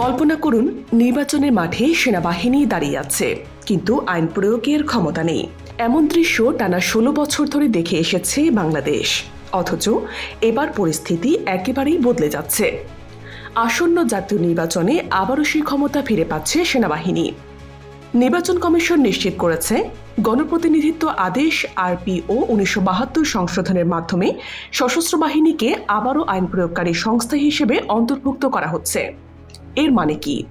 কল্পনা করুন, নির্বাচনের মাঠে সেনাবাহিনী দাঁড়িয়ে আছে, কিন্তু আইন প্রয়োগের ক্ষমতা নেই। এমন দৃশ্য টানা ষোলো বছর ধরে দেখে এসেছে বাংলাদেশ। অথচ এবার পরিস্থিতি একেবারেই বদলে যাচ্ছে। আসন্ন জাতীয় নির্বাচনে আবারও সেই ক্ষমতা ফিরে পাচ্ছে সেনাবাহিনী। নির্বাচন কমিশন নিশ্চিত করেছে, গণপ্রতিনিধিত্ব আদেশ আরপিও উনিশশো বাহাত্তর সংশোধনের মাধ্যমে সশস্ত্র বাহিনীকে আবারও আইন প্রয়োগকারী সংস্থা হিসেবে অন্তর্ভুক্ত করা হচ্ছে। এর মানে কি?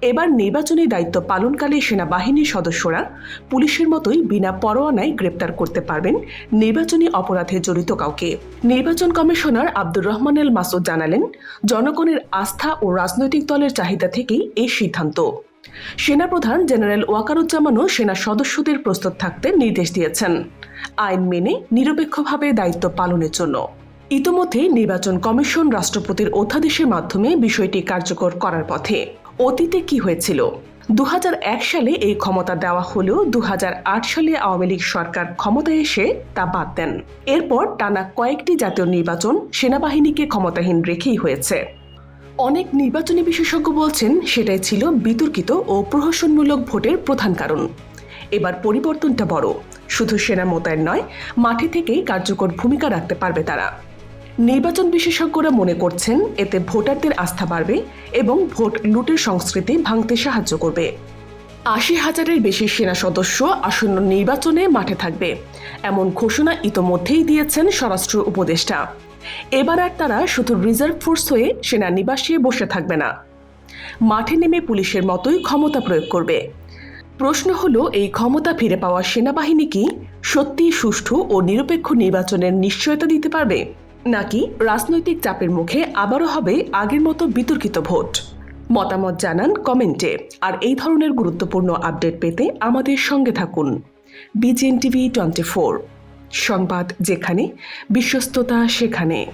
এবার নির্বাচনী দায়িত্ব পালনকালে সেনাবাহিনীর সদস্যরা পুলিশের মতোই বিনা পরোয়ানায় গ্রেপ্তার করতে পারবেন নির্বাচনী অপরাধে জড়িত কাউকে। নির্বাচন কমিশনার আব্দুর রহমান এল মাসুদ জানালেন, জনগণের আস্থা ও রাজনৈতিক দলের চাহিদা থেকেই এই সিদ্ধান্ত। সেনাপ্রধান জেনারেল ওয়াকারুজ্জামানও সেনা সদস্যদের প্রস্তুত থাকতে নির্দেশ দিয়েছেন। আইন মেনে নিরপেক্ষভাবে দায়িত্ব পালনের জন্য। ইতোমধ্যে নির্বাচন কমিশন রাষ্ট্রপতির অধ্যাদেশের মাধ্যমে বিষয়টি কার্যকর করার পথে। অতীতে কি হয়েছিল? দু হাজার এক সালে এই ক্ষমতা দেওয়া হলেও দু হাজার আট সালে আওয়ামী লীগ সরকার ক্ষমতায় এসে তা বাদ দেন। এরপর টানা কয়েকটি জাতীয় নির্বাচন সেনাবাহিনীকে ক্ষমতাহীন রেখেই হয়েছে। অনেক নির্বাচনী বিশেষজ্ঞ বলছেন সেটাই ছিল বিতর্কিত ও প্রহসনমূলক ভোটের প্রধান কারণ। এবার পরিবর্তনটা বড়। শুধু সেনা মোতায়েন নয়, মাঠে থেকেই কার্যকর ভূমিকা রাখতে পারবে তারা। নির্বাচন বিশেষজ্ঞরা মনে করছেন এতে ভোটারদের আস্থা বাড়বে এবং ভোট লুটের সংস্কৃতি ভাঙতে সাহায্য করবে। আশি হাজারের বেশি সেনা সদস্য আসন্ন নির্বাচনে মাঠে থাকবে। এমন ঘোষণা ইতোমধ্যেই দিয়েছেন স্বরাষ্ট্র উপদেষ্টা। এবার আর তারা শুধু রিজার্ভ ফোর্স হয়ে সেনানিবাসে বসে থাকবে না। মাঠে নেমে পুলিশের মতোই ক্ষমতা প্রয়োগ করবে। প্রশ্ন হলো, এই ক্ষমতা ফিরে পাওয়া সেনাবাহিনী কি সত্যি সুষ্ঠু ও নিরপেক্ষ নির্বাচনের নিশ্চয়তা দিতে পারবে? নাকি রাজনৈতিক চাপের মুখে আবারও হবে আগের মতো বিতর্কিত ভোট? মতামত জানান কমেন্টে। আর এই ধরনের গুরুত্বপূর্ণ আপডেট পেতে আমাদের সঙ্গে থাকুন। BJN TV twenty four. সংবাদ যেখানে, বিশ্বস্ততা সেখানে।